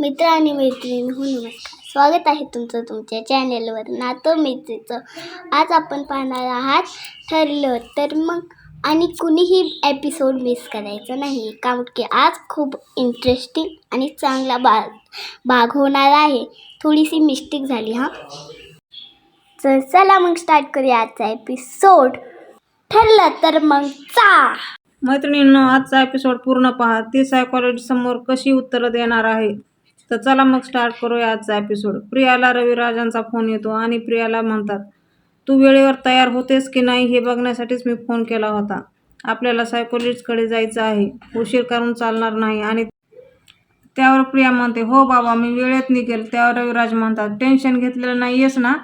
मित्र आणि मैत्रिणी हो नमस्कार. स्वागत आहे तुमचं तुमच्या चॅनेलवर नातं मैत्रीचं. आज आपण पाहणार आहात ठरलं तर मग. आणि कुणीही एपिसोड मिस करायचं नाही. कारण की आज खूप इंटरेस्टिंग आणि चांगला भाग भाग होणार आहे. थोडीशी मिस्टेक झाली हां. तर चला मग स्टार्ट करूया आजचा एपिसोड ठरलं तर मग चा. मैत्रिणींनो आजचा एपिसोड पूर्ण पहा. ती सायकॉलॉजी समोर कशी उत्तरं देणार आहे? तर चला मग स्टार्ट करूया आजचा एपिसोड प्रियाला रविराजांचा फोन येतो आणि प्रियाला म्हणतात तू वेळेवर तयार होतेस की नाही हे बघण्यासाठीच मी फोन केला होता. आपल्याला सायकोलॉजिस्टकडे जायचं आहे. उशीर करून चालणार नाही. आणि त्यावर प्रिया म्हणते हो बाबा मी वेळेत निघेल. त्यावर रविराज म्हणतात टेन्शन घेतलेलं नाही आहेस ना?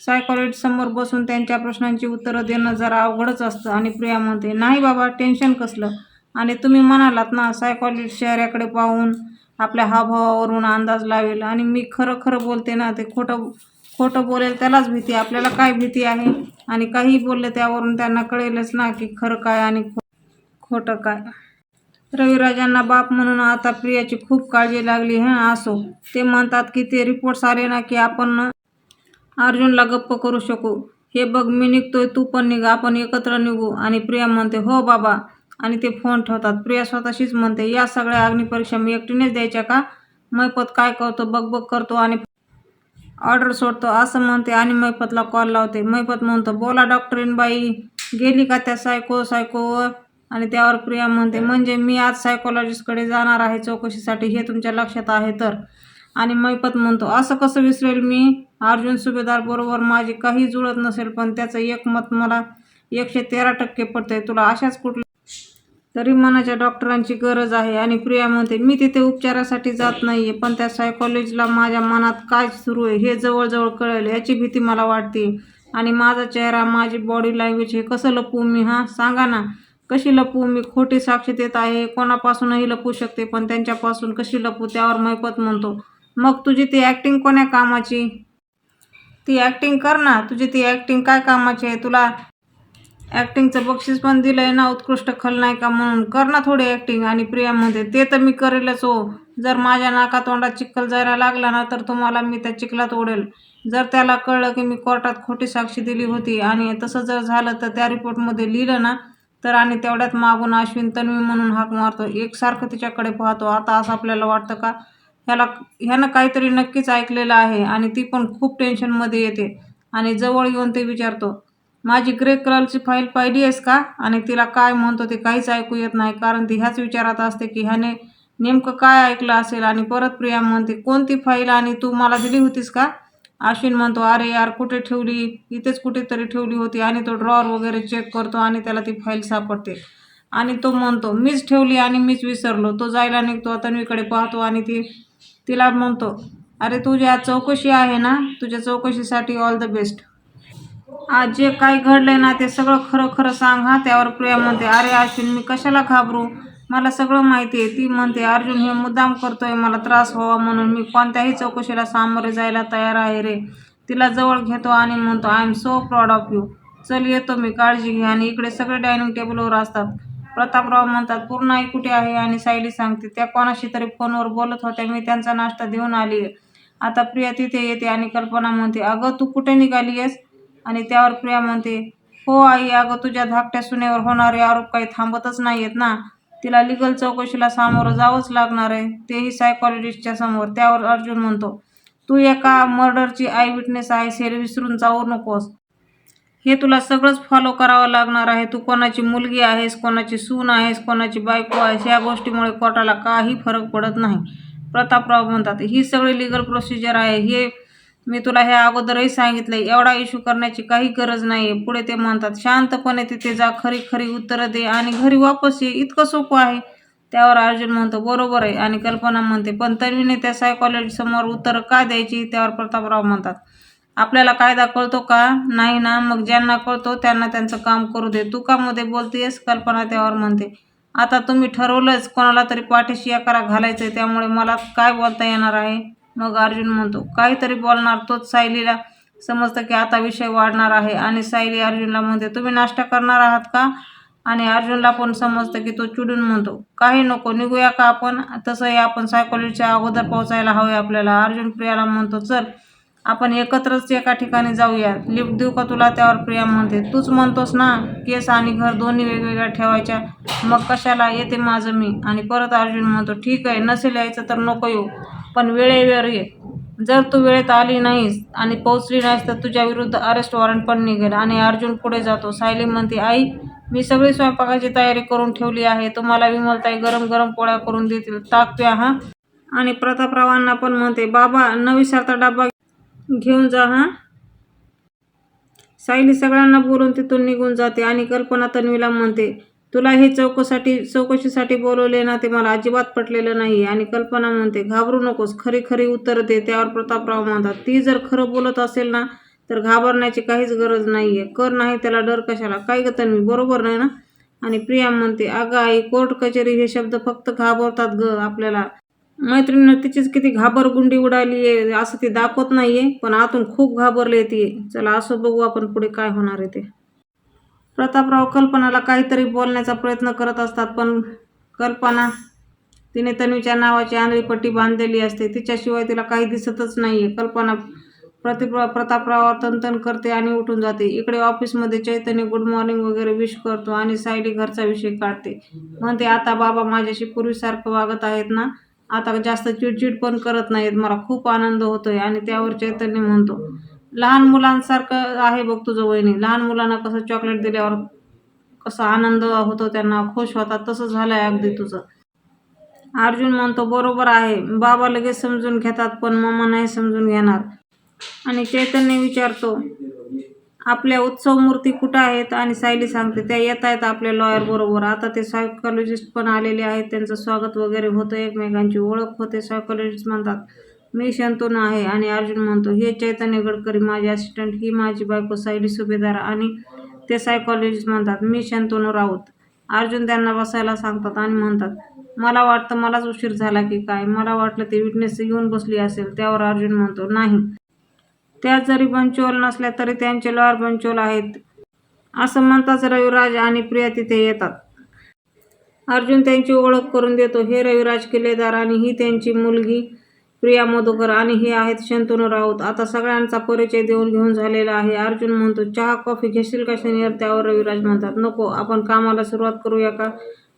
सायकॉलॉजिस्ट समोर बसून त्यांच्या प्रश्नांची उत्तरं देणं जरा अवघडच असतं. आणि प्रिया म्हणते नाही बाबा टेन्शन कसलं? आणि तुम्ही म्हणालात ना सायकॉलॉजिस्ट शहराकडे पाहून आपल्या हावभावावरून अंदाज लावेल. आणि मी खरं खरं बोलते ना ते खोटं खोटं बोलेल त्यालाच भीती आपल्याला काय भीती आहे? आणि काही बोलले त्यावरून त्यांना कळेलच ना की खरं काय आणि खो खोटं काय. रविराजांना बाप म्हणून आता प्रियाची खूप काळजी लागली. हां असो. ते म्हणतात की ते रिपोर्ट्स आले ना की आपण अर्जुनला गप्प करू शकू. हे बघ मी निघतोय तू पण निघ आपण एकत्र निघू. आणि प्रिया म्हणते हो बाबा. आणि ते फोन ठेवतात. प्रिया स्वतःशीच म्हणते या सगळ्या अग्निपरीक्षा मी एकटीनेच द्यायच्या का? मैपत काय करतो बकबक करतो आणि ऑर्डर सोडतो असं म्हणते आणि मैपतला कॉल लावते. मैपत म्हणतो बोला डॉक्टरीन बाई गेली का त्या सायको सायकोवर आणि त्यावर प्रिया म्हणते म्हणजे मी आज सायकोलॉजिस्टकडे जाणार आहे चौकशीसाठी हे तुमच्या लक्षात आहे तर? आणि मैपत म्हणतो असं कसं विसरेल मी? अर्जुन सुभेदार बरोबर माझी काही जुळत नसेल पण त्याचं एक मत मला एकशे तेरा टक्के पडतंय. तुला अशाच कुठल्या तरी मनाच्या डॉक्टरांची गरज आहे. आणि प्रिया म्हणते मी तिथे उपचारासाठी जात नाही आहे पण त्या सायकॉलॉजीला माझ्या मनात काय सुरू आहे हे जवळजवळ कळेल याची भीती मला वाटते. आणि माझा चेहरा माझी बॉडी लँग्वेज हे कसं लपवू मी हां? सांगा ना. कशी लपवू मी? खोटी साक्ष देत आहे कोणापासूनही लपवू शकते पण त्यांच्यापासून कशी लपवू त्यावर मैपत म्हणतो. मग तुझी ती ॲक्टिंग कोण्या कामाची? ती ॲक्टिंग कर ना तुझी ती ॲक्टिंग काय कामाची आहे? तुला ॲक्टिंगचं बक्षीस पण दिलं आहे ना उत्कृष्ट खलनायिका म्हणून. कर ना थोडी ॲक्टिंग आणि प्रिया म्हणते ते तर मी करेलच हो. जर माझ्या नाका तोंडात चिखल जायला लागला ना तर तुम्हाला मी त्या चिखलात ओढेल. जर त्याला कळलं की मी कोर्टात खोटी साक्षी दिली होती आणि तसं जर झालं तर त्या रिपोर्टमध्ये लिहिलं ना तर आणि तेवढ्यात मागून अश्विन तन्वी म्हणून हाक मारतो. एकसारखं तिच्याकडे पाहतो. आता असं आपल्याला वाटतं का? ह्याला ह्यानं काहीतरी नक्कीच ऐकलेलं आहे आणि ती पण खूप टेन्शनमध्ये येते. आणि जवळ येऊन ते विचारतो माझी ग्रे कलरची फाईल पाहिली आहेस का? आणि तिला काय म्हणतो ते काहीच ऐकू येत नाही कारण ती ह्याच विचारात असते की ह्याने नेमकं काय ऐकलं असेल? आणि परत प्रिया म्हणते कोणती फाईल आणि तू मला दिली होतीस का? अश्विन म्हणतो अरे यार कुठे ठेवली? इथेच कुठेतरी ठेवली होती आणि तो ड्रॉवर वगैरे चेक करतो आणि त्याला ती फाईल सापडते. आणि तो म्हणतो मीच ठेवली आणि मीच विसरलो. तो जायला निघतो तन्वीकडे पाहतो आणि ती तिला म्हणतो अरे तुझ्या चौकशी आहे ना? तुझ्या चौकशीसाठी ऑल द बेस्ट आज जे काही घडलंय ना ते सगळं खरं खरं सांग हा. त्यावर प्रिया म्हणते अरे अश्विन मी कशाला घाबरू? मला सगळं माहिती आहे. ती म्हणते अर्जुन हे मुद्दाम करतोय मला त्रास व्हावा म्हणून. मी कोणत्याही चौकशीला सामोरे जायला तयार आहे रे. तिला जवळ घेतो आणि म्हणतो I am so proud of you चल येतो मी काळजी घे. आणि इकडे सगळे डायनिंग टेबलवर असतात. प्रतापराव म्हणतात पूर्ण आई कुठे आहे? आणि सायली सांगते त्या कोणाशी तरी फोनवर बोलत होत्या. मी त्यांचा नाश्ता देऊन आली आहे. आता प्रिया तिथे येते आणि कल्पना म्हणते अगं तू कुठे निघाली आहेस? आणि त्यावर प्रिया म्हणते हो आई अगं तुझ्या धाकट्या सुनेवर होणारे आरोप काही थांबतच नाही आहेत ना. तिला लिगल चौकशीला सामोरं जावंच लागणार आहे. तेही सायकॉलॉजिस्टच्या समोर. त्यावर अर्जुन म्हणतो तू एका मर्डरची आई विटनेस आहेस हे विसरून जाऊ नकोस. हे तुला सगळंच फॉलो करावं लागणार आहे. तू कोणाची मुलगी आहेस कोणाची सून आहेस कोणाची बायको आहेस या गोष्टीमुळे कोर्टाला काही फरक पडत नाही. प्रतापराव म्हणतात ही सगळी लिगल प्रोसिजर आहे. हे मी तुला हे अगोदरही सांगितलं एवढा इश्यू करण्याची काही गरज नाही आहे पुढे ते म्हणतात शांतपणे तिथे जा खरी खरी उत्तरं दे आणि घरी वापस ये इतकं सोपं आहे. त्यावर अर्जुन म्हणतो बरोबर आहे. आणि कल्पना म्हणते पण तन्वीने त्या सायकॉलॉजी समोर उत्तरं का द्यायची? त्यावर प्रतापराव म्हणतात आपल्याला कायदा कळतो का? नाही ना. मग ज्यांना कळतो त्यांना त्यांचं काम करू दे. तू कामध्ये बोलतेस कल्पना त्यावर म्हणते आता तुम्ही ठरवलंच कोणाला तरी पाठीशी एकाला घालायचं आहे त्यामुळे मला काय बोलता येणार आहे? मग अर्जुन म्हणतो काहीतरी बोलणार तोच सायलीला. समजतं की आता विषय वाढणार आहे. आणि सायली अर्जुनला म्हणते तुम्ही नाश्ता करणार आहात का? आणि अर्जुनला पण समजतं की तो चिडून म्हणतो काही नको निघूया का आपण? तसंही आपण सायकोलॉजीच्या अगोदर पोहोचायला हवे आपल्याला. अर्जुन प्रियाला म्हणतो चल आपण एकत्रच एका ठिकाणी जाऊया. लिफ्ट देऊ का तुला? त्यावर प्रिया म्हणते तूच म्हणतोस ना केस आणि घर दोन्ही वेगवेगळ्या ठेवायच्या. मग कशाला? येते माझं मी. आणि परत अर्जुन म्हणतो ठीक आहे नसेल यायचं तर नको येऊ. पण वेळेवर ये जर तू वेळेत आली नाहीस आणि पोहोचली नाहीस तर तुझ्या विरुद्ध अरेस्ट वॉरंट पण निघेल. आणि अर्जुन पुढे जातो. सायली म्हणते आई मी सगळी स्वयंपाकाची तयारी करून ठेवली आहे. तुम्हाला विमलताई गरम गरम पोळ्या करून देतील. ताक प्या हा. आणि प्रतापरावांना पण म्हणते बाबा न विसरता डबा घेऊन जा हा. सायली सगळ्यांना बोलून तिथून निघून जाते आणि कल्पना तन्वीला म्हणते तुला हे चौकसाठी चौकशीसाठी बोलवले ना ते मला अजिबात पटलेलं नाही आणि कल्पना म्हणते घाबरू नकोस खरी खरी उत्तर दे त्यावर प्रतापराव म्हणतात ती जर खरं बोलत असेल ना तर घाबरण्याची काहीच गरज नाही आहे कर नाही त्याला डर कशाला? काय ग मी बरोबर नाही ना? आणि प्रिया म्हणते अगं आई कोर्ट कचेरी हे शब्द फक्त घाबरतात ग आपल्याला. मैत्रिणीनं तिचीच किती घाबरगुंडी उडाली आहे असं ती दाखवत नाही आहे पण आतून खूप घाबरले ती. चला असं बघू आपण पुढे काय होणार आहे ते. प्रतापराव कल्पनाला काहीतरी बोलण्याचा प्रयत्न करत असतात पण कल्पना तिने तन्वीच्या नावाची आंधळी पट्टी बांधलेली असते. तिच्याशिवाय तिला काही दिसतच नाही आहे कल्पना प्रतिप्र प्रतापरावावर तनतन करते आणि उठून जाते. इकडे ऑफिसमध्ये चैतन्य गुड मॉर्निंग वगैरे विश करतो आणि सायली घरचा विषय काढते. म्हणते आता बाबा माझ्याशी पूर्वीसारखं वागत आहेत ना? आता जास्त चिडचिड पण करत नाहीत. मला खूप आनंद होतोय. आणि त्यावर चैतन्य म्हणतो लहान मुलांसारखं आहे बघ तुझं वहिनी. लहान मुलांना कसं चॉकलेट दिल्यावर कसा आनंद होतो त्यांना खुश होतात तसं झालंय अगदी तुझं. अर्जुन म्हणतो बरोबर आहे. बाबा लगेच समजून घेतात पण मम्मा नाही समजून घेणार. आणि चैतन्य विचारतो आपल्या उत्सव मूर्ती कुठं आहेत? आणि सायली सांगते त्या येत आहेत आपल्या लॉयर बरोबर. आता ते सायकोलॉजिस्ट पण आलेले आहेत. त्यांचं स्वागत वगैरे होतं. एकमेकांची ओळख होते. सायकोलॉजिस्ट म्हणतात मी शंतनू आहे आणि अर्जुन म्हणतो हे चैतन्य गडकरी माझे असिस्टंट ही माझी बायको सायली सुभेदार आणि ते सायकॉलॉजिस्ट म्हणतात मी शंतनू राऊत. अर्जुन त्यांना बसायला सांगतात आणि म्हणतात मला वाटतं मलाच उशीर झाला की काय? मला वाटलं ते विटनेस येऊन बसली असेल त्यावर अर्जुन म्हणतो नाही. त्या जरी पंचोल नसल्या तरी त्यांचे लॉर पंचोल आहेत. असं म्हणताच रविराज आणि प्रिया तिथे येतात. अर्जुन त्यांची ओळख करून देतो हे रविराज किल्लेदार आणि ही त्यांची मुलगी प्रिया मधुकर आणि हे आहेत शंतनू राऊत. आता सगळ्यांचा परिचय देऊन घेऊन झालेला आहे. अर्जुन म्हणतो चहा कॉफी घेशील का शनिवार? त्यावर रविराज म्हणतात नको आपण कामाला सुरुवात करूया का?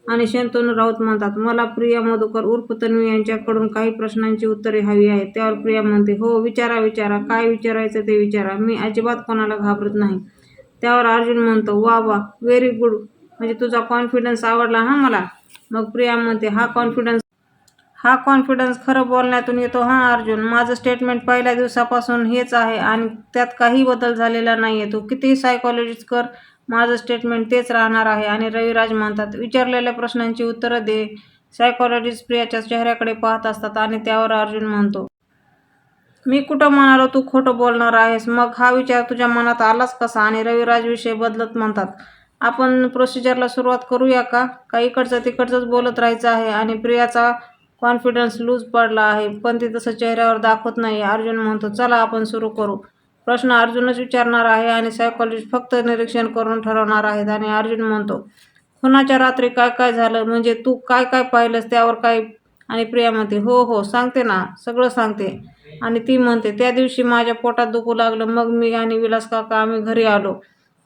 आणि शंतनू राऊत म्हणतात मला प्रिया मधुकर उर्फ तन्वी यांच्याकडून काही प्रश्नांची उत्तरे हवी आहेत. त्यावर प्रिया म्हणते हो विचारा विचारा. काय विचारायचं ते विचारा. मी अजिबात कोणाला घाबरत नाही. त्यावर अर्जुन म्हणतो वा वा व्हेरी गुड म्हणजे तुझा कॉन्फिडन्स आवडला हा मला? मग प्रिया म्हणते हा कॉन्फिडन्स हा कॉन्फिडन्स खरं बोलण्यातून येतो. हां अर्जुन माझं स्टेटमेंट पहिल्या दिवसापासून हेच आहे आणि त्यात काही बदल झालेला नाही आहे तू कितीही सायकॉलॉजिस्ट कर माझं स्टेटमेंट तेच राहणार आहे आणि रविराज म्हणतात विचारलेल्या प्रश्नांची उत्तरं दे. सायकॉलॉजिस्ट प्रियाच्या चेहऱ्याकडे पाहत असतात आणि त्यावर अर्जुन म्हणतो मी कुठं म्हणालो तू खोटं बोलणार आहेस? मग हा विचार तुझ्या मनात आलाच कसा? आणि रविराज विषय बदलत म्हणतात आपण प्रोसिजरला सुरुवात करूया का? का इकडचं तिकडचंच बोलत राहायचं आहे? आणि प्रियाचा कॉन्फिडन्स लूज पडला आहे पण ते तसं चेहऱ्यावर दाखवत नाही. अर्जुन म्हणतो चला आपण सुरू करू. प्रश्न अर्जुनच विचारणार आहे आणि सायकॉलॉजिस्ट फक्त निरीक्षण करून ठरवणार आहेत आणि अर्जुन म्हणतो खुनाच्या रात्री काय काय झालं? म्हणजे तू काय काय पाहिलंस? त्यावर काय? आणि प्रिया म्हणते हो हो सांगते ना सगळं सांगते. आणि ती म्हणते त्या दिवशी माझ्या पोटात दुखू लागलं. मग मी आणि विलास काका आम्ही घरी आलो.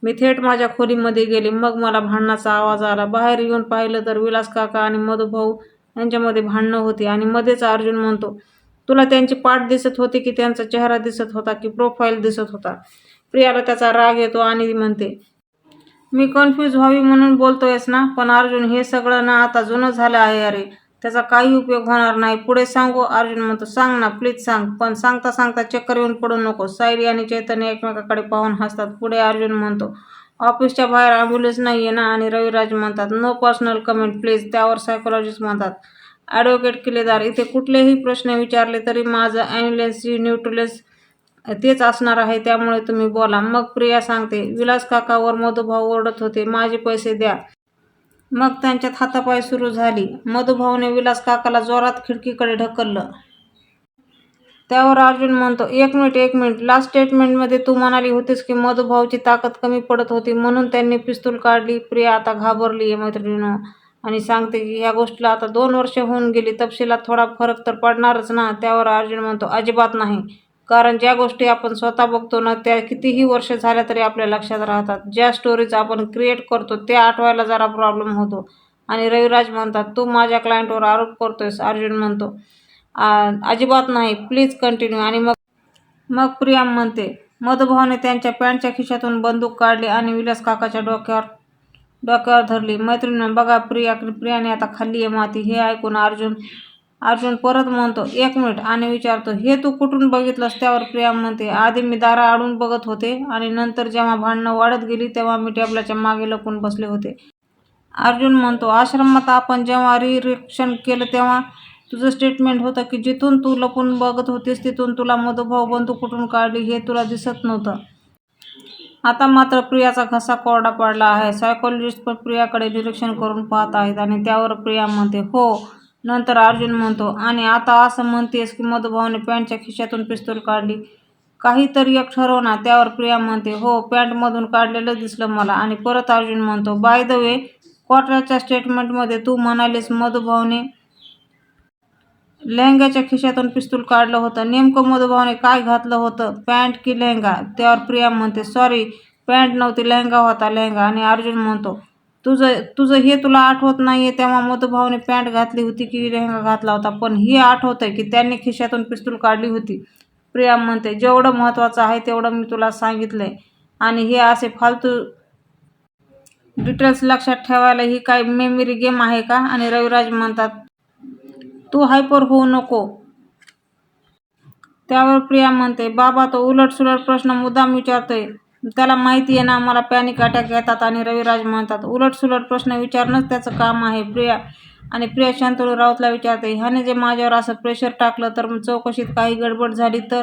मी थेट माझ्या खोलीमध्ये गेले. मग मला भांडणाचा आवाज आला. बाहेर येऊन पाहिलं तर विलास काका आणि मधुभाऊ यांच्यामध्ये भांडणं होती. आणि मध्येच अर्जुन म्हणतो तुला त्यांची पाठ दिसत होती की त्यांचा चेहरा दिसत होता की प्रोफाईल दिसत होता? प्रियाला त्याचा राग येतो आणि म्हणते मी कन्फ्यूज व्हावी म्हणून बोलतोयस ना पण अर्जुन हे सगळं ना आता जुनं झालं आहे अरे. त्याचा काही उपयोग होणार नाही. पुढे सांगू. अर्जुन म्हणतो सांग ना प्लीज सांग. पण सांगता सांगता चक्कर येऊन पडू नको सायरी आणि चैतन्य एकमेकाकडे पाहून हसतात. पुढे अर्जुन म्हणतो ऑफिसच्या बाहेर ॲम्ब्युलन्स नाही आहे ना आणि रविराज म्हणतात नो पर्सनल कमेंट प्लीज त्यावर सायकोलॉजिस्ट म्हणतात. ॲडव्होकेट किल्लेदार इथे कुठलेही प्रश्न विचारले तरी माझं ॲम्ब्युलन्सची न्यूट्रलेस तेच असणार आहे त्यामुळे तुम्ही बोला. मग प्रिया सांगते विलास काकावर मधुभाऊ ओरडत होते माझे पैसे द्या. मग त्यांच्यात हातापाय सुरू झाली. मधुभाऊने विलास काकाला जोरात खिडकीकडे ढकललं. त्यावर अर्जुन म्हणतो एक मिनिट एक मिनिट. लास्ट स्टेटमेंटमध्ये तू म्हणाली होतीस की मधुभावची ताकद कमी पडत होती म्हणून त्यांनी पिस्तूल काढली. प्रिया आता घाबरली आहे मैत्रिणीनं. आणि सांगते की ह्या गोष्टीला आता दोन वर्ष होऊन गेली तपशिलात थोडा फरक तर पडणारच ना. त्यावर अर्जुन म्हणतो अजिबात नाही. कारण ज्या गोष्टी आपण स्वतः बघतो ना त्या कितीही वर्ष झाल्या तरी आपल्या लक्षात राहतात. ज्या स्टोरीज आपण क्रिएट करतो त्या आठवायला जरा प्रॉब्लेम होतो. आणि रविराज म्हणतात तू माझ्या क्लायंटवर आरोप करतोयस. अर्जुन म्हणतो अजिबात नाही. प्लीज कंटिन्यू आणि मग मग प्रिया म्हणते मधुभावाने त्यांच्या पॅन्टच्या खिशातून बंदूक काढली आणि विलास काकाच्या डोक्यावर डोक्यावर धरली. मैत्रिणीनं बघा प्रिया प्रियाने आता खाल्ली आहे माती. हे ऐकून अर्जुन अर्जुन परत म्हणतो एक मिनिट आणि विचारतो हे तू कुठून बघितलंस? त्यावर प्रिया म्हणते आधी मी दारा आडून बघत होते आणि नंतर जेव्हा भांडणं वाढत गेली तेव्हा मी टेबलाच्या मागे लपून बसले होते. अर्जुन म्हणतो आश्रमात आपण जेव्हा रिरिक्शन केलं तेव्हा तुझं स्टेटमेंट होतं की जिथून तू लपून बघत होतीस तिथून तुला मधुभाऊ बंधू कुठून काढली हे तुला दिसत नव्हतं. आता मात्र प्रियाचा घसा कोरडा पडला आहे. सायकोलॉजिस्ट पण प्रियाकडे निरीक्षण करून पाहत आहेत आणि त्यावर प्रिया म्हणते हो. नंतर अर्जुन म्हणतो आणि आता असं म्हणतेस की मधुभाऊने पॅन्टच्या खिशातून पिस्तूल काढली. काहीतरी एक ठरव ना. त्यावर प्रिया म्हणते हो पॅन्टमधून काढलेलं दिसलं मला. आणि परत अर्जुन म्हणतो बाय द वे क्वार्टरच्या स्टेटमेंटमध्ये तू म्हणालीस मधुभाऊने लेहंग्याच्या खिशातून पिस्तूल काढलं होतं. नेमकं मधुभावने काय घातलं होतं? पॅन्ट की लेहंगा त्यावर प्रिया म्हणते सॉरी पॅन्ट नव्हती लेहंगा होता लेहंगा आणि अर्जुन म्हणतो तुझं तुझं हे तुला आठवत नाही आहे तेव्हा मधुभावने पॅन्ट घातली होती की लेहंगा घातला होता. पण हे आठवतं की त्यांनी खिशातून पिस्तूल काढली होती. प्रिया म्हणते जेवढं महत्त्वाचं आहे तेवढं मी तुला सांगितलं आहे आणि हे असे फालतू डिटेल्स लक्षात ठेवायला ही काय मेमरी गेम आहे का? आणि रविराज म्हणतात तू हायपर होऊ नको. त्यावर प्रिया म्हणते बाबा तो उलट सुलट प्रश्न मुद्दाम विचारतोय. त्याला माहिती आहे ना मला पॅनिक अटॅक येतात आणि रविराज म्हणतात उलट सुलट प्रश्न विचारणंच त्याचं काम आहे प्रिया. आणि प्रिया शांतळू राऊतला विचारते ह्याने जे माझ्यावर असं प्रेशर टाकलं तर चौकशीत काही गडबड झाली तर?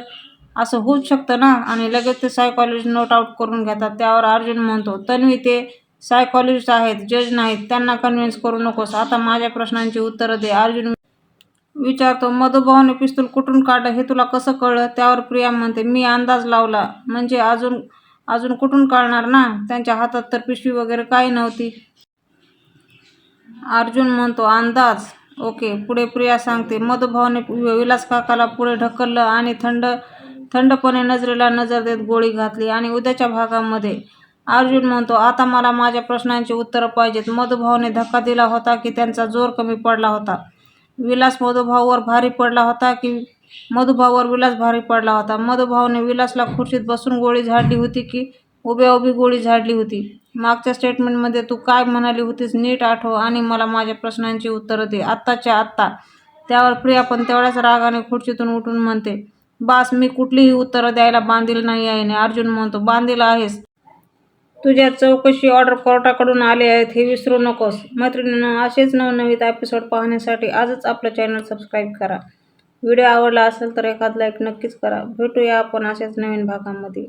असं होऊच शकतं ना. आणि लगेच ते सायकॉलॉजिस्ट नोट आऊट करून घेतात. त्यावर अर्जुन म्हणतो तन्वी ते सायकॉलॉजिस्ट आहेत जज नाहीत. त्यांना कन्व्हिन्स करू नकोस. आता माझ्या प्रश्नांची उत्तरं दे. अर्जुन विचारतो मधुभाऊने पिस्तूल कुठून काढलं हे तुला कसं कळलं? त्यावर प्रिया म्हणते मी अंदाज लावला. म्हणजे अजून अजून कुठून काढणार ना? त्यांच्या हातात तर पिशवी वगैरे काही नव्हती. अर्जुन म्हणतो अंदाज? ओके. पुढे प्रिया सांगते मधुभाऊने विलास काकाला पुढे ढकललं आणि थंड थंडपणे नजरेला नजर देत गोळी घातली आणि उद्याच्या भागामध्ये. अर्जुन म्हणतो आता मला माझ्या प्रश्नांची उत्तरं पाहिजेत. मधुभाऊने धक्का दिला होता की त्यांचा जोर कमी पडला होता. विलास मधुभाऊवर भारी पडला होता की मधुभाऊवर विलास भारी पडला होता. मधुभाऊने विलासला खुर्चीत बसून गोळी झाडली होती की उभ्या उभी गोळी झाडली होती. मागच्या स्टेटमेंटमध्ये तू काय म्हणाली होतीस? नीट आठव आणि मला माझ्या प्रश्नांची उत्तरं दे. आत्ताच्या आत्ता. त्यावर प्रिया पण तेवढ्याच रागाने खुर्चीतून उठून म्हणते बास मी कुठलीही उत्तरं द्यायला बांधील नाही आहे. अर्जुन म्हणतो बांधील आहेस. तुझ्या चौकशी ऑर्डर कोर्टाकडून आले आहेत हे विसरू नकोस. मैत्रिणींना असेच नवनवीन एपिसोड पाहण्यासाठी आजच आपलं चॅनल सबस्क्राईब करा. व्हिडिओ आवडला असेल तर एखाद लाईक नक्कीच करा. भेटूया आपण अशाच नवीन भागामध्ये.